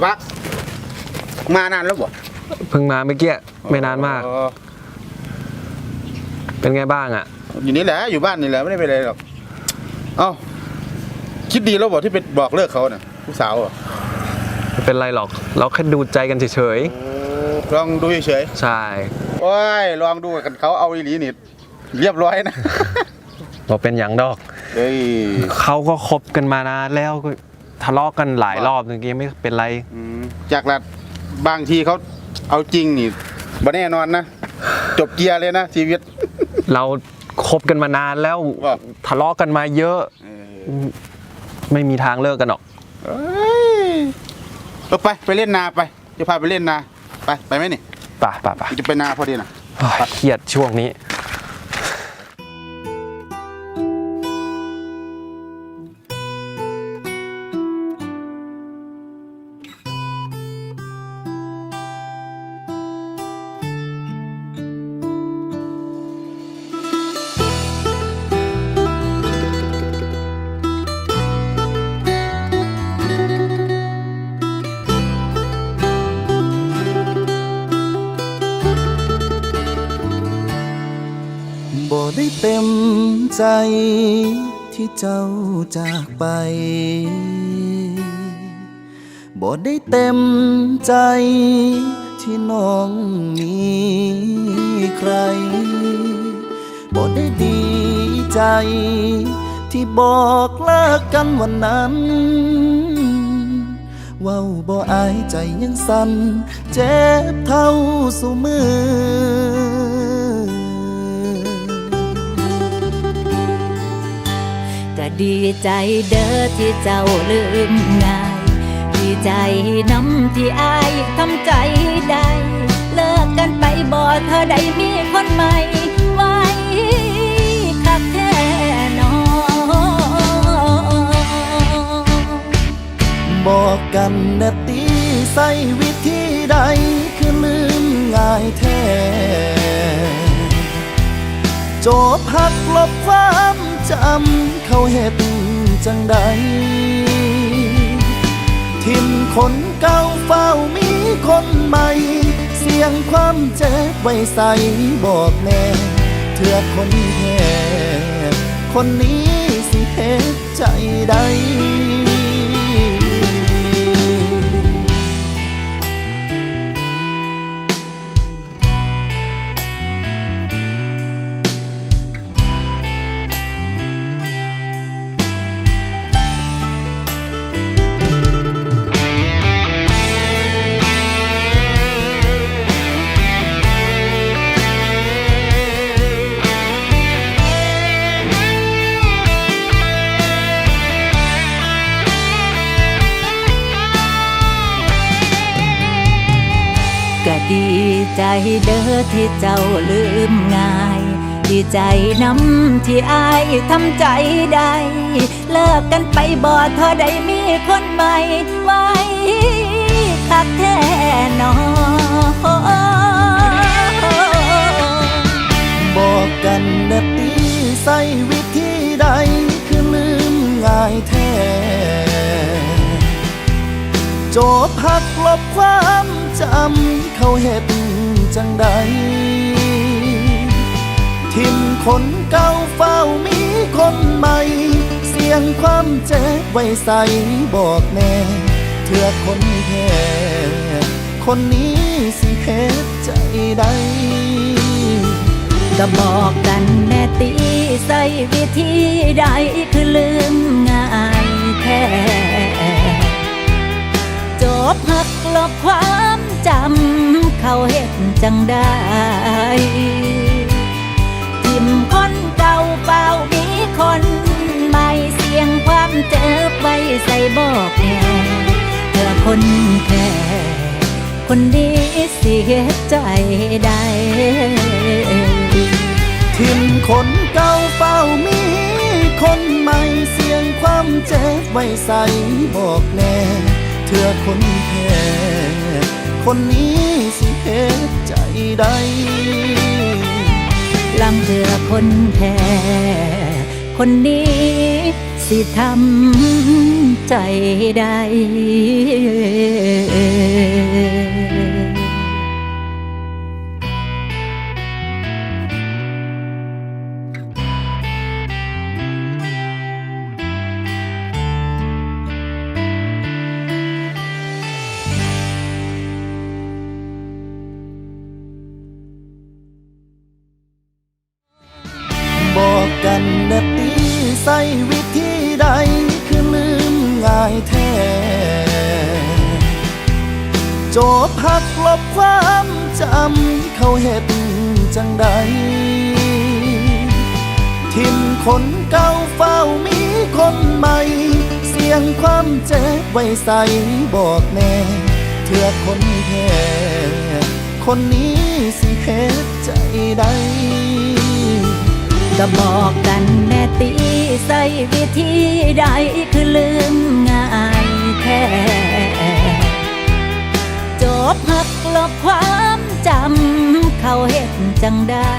เอาพักมานานแล้วบ่เพิ่งมาเมื่อกี้ไม่นานมาก อ๋อเป็นไงบ้างอะ อยู่นี่แหละอยู่บ้านนี่แหละไม่ได้ไปไหนหรอกเอ้าคิดดีแล้วบอกที่ไปบอกเลิกเขาน่ะผู้สาวอะไม่เป็นไรหรอก เราแค่ดูใจกันเฉยลองดูเฉยๆ ใช่ ๆโอ้ยลองดูกันเขาเอาอีหลีนี่เรียบร้อยนะเราเป็นอย่างดอก เฮ้ยเขาก็คบกันมานานแล้วก็ ทะเลาะกันหลายรอบเมื่อกี้ไม่เป็นไร อืมจากหลัดบางทีเขาเอาจริงนี่บ่แน่นอนนะ จบเกียร์เลยนะชีวิต เราคบกันมานานแล้วว่า ทะเลาะกันมาเยอะ เออไม่มีทางเลิกกันหรอก เอ้ยเออไปไปเล่นนาไปจะพาไปเล่นนา ไปไปไหมนี่ป่ะป่ะป่ะจะไปนาพอดีนะโอ้ยเครียดช่วงนี้ เต็มใจที่เจ้าจากไป บ่ได้เต็มใจที่น้องมีใคร บ่ได้ดีใจ ที่บอกเลิกกันวันนั้นเว้าบ่อายใจยังสั่นเจ็บเท่าสู่มือ ดีใจเด้อที่เจ้าลืมง่าย ดีใจน้ำที่อายทำใจได้ เลิกกันไปบ่เธอได้มีคนใหม่ไว้คักแท้นอบอกกันนะตีใส่วิธีใดคือลืมง่ายแท้จบหักลบความ จำเขาเห็ดจังใด ทิมคนเก่าเฝ้ามีคนใหม่ เสียงความเจ็บไว้ใส่บอกแน่เถื่อคนแห่คนนี้สิเหตุใจใด ดีใจเด้อที่เจ้าลืมง่าย ดีใจน้ำที่อายทำใจได้ เลิกกันไปบ่เธอได้มีคนใหม่ไว้คักแท้นอบอกกันแนะตีใส่วิธีใด คือลืมง่ายแท้ โจบหักลบความ จำเขาเห็ดจังใด ทิมคนเก่าเฝ้ามีคนใหม่ เสียงความเจ็บไว้ใส่บอกแน่เถื่อคนแพ้คนนี้สิเหตุใจใดก็บอกกันแน่ตีใส่วิธีใดคือลืมง่ายแท้ จบหักลบความ จำเขาเห็นจังได้ทิมคนเก่าเฝ้ามีคนใหม่เสียงความเจ็บไว้ใส่บอกแน่เธอคนแค่คนนี้เสียใจได้ทิมคนเก่าเฝ้ามีคนใหม่เสียงความเจ็บไว้ใส่บอกแน่เธอคนแคนนี้สิเหตุใจใดลำเธอคนแพ้คนนี้สิทำใจใด ใส่วิธีใดคือลืมง่ายแท้โจบหักลบความจำเขาเห็ดจังใด ทิมคนเก่าเฝ้ามีคนใหม่ เสียงความเจ็บไว้ใส่บอกแน่เถื่อคนแท้คนนี้สิเหตุใจใด ก็บอกกันแม่ตีใส่วิธีใดคือลืมง่ายแท้จบหักลบความจำเขาเห็นจังได้